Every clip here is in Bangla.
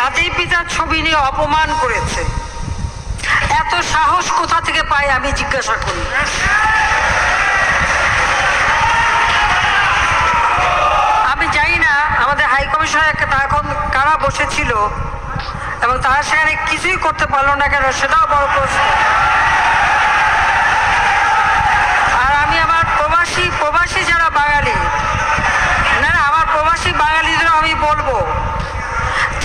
জাতির পিতার ছবি নিয়ে অপমান করেছে। এত সাহস কোথা থেকে পাই আমি জিজ্ঞাসা করি। আমি জানি না আমাদের হাই কমিশনার এখন কারা বসেছিল এবং তারা সেখানে কিছুই করতে পারল না কেন সেটাও বড় প্রশ্ন আর আমি আমার প্রবাসী প্রবাসী যারা বাঙালি না না আমার প্রবাসী বাঙালিদের আমি বলব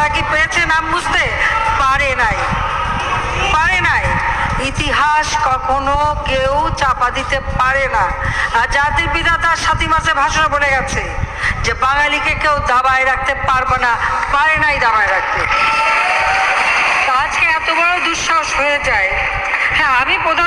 তারা কি পেরেছে নাম মুছতে পারে নাই। পারে নাই। ইতিহাস কখনো কেউ চাপা দিতে পারে না। আর জাতির পিতা তার সাথী মাসে ভাষণ বলে গেছে যে বাঙালিকে কেউ দাবায় রাখতে পারবে না, পারে নাই দাবায় রাখতে। আজকে এত বড় দুঃসাহস হয়ে যায়। হ্যাঁ আমি প্রধানমন্ত্রীর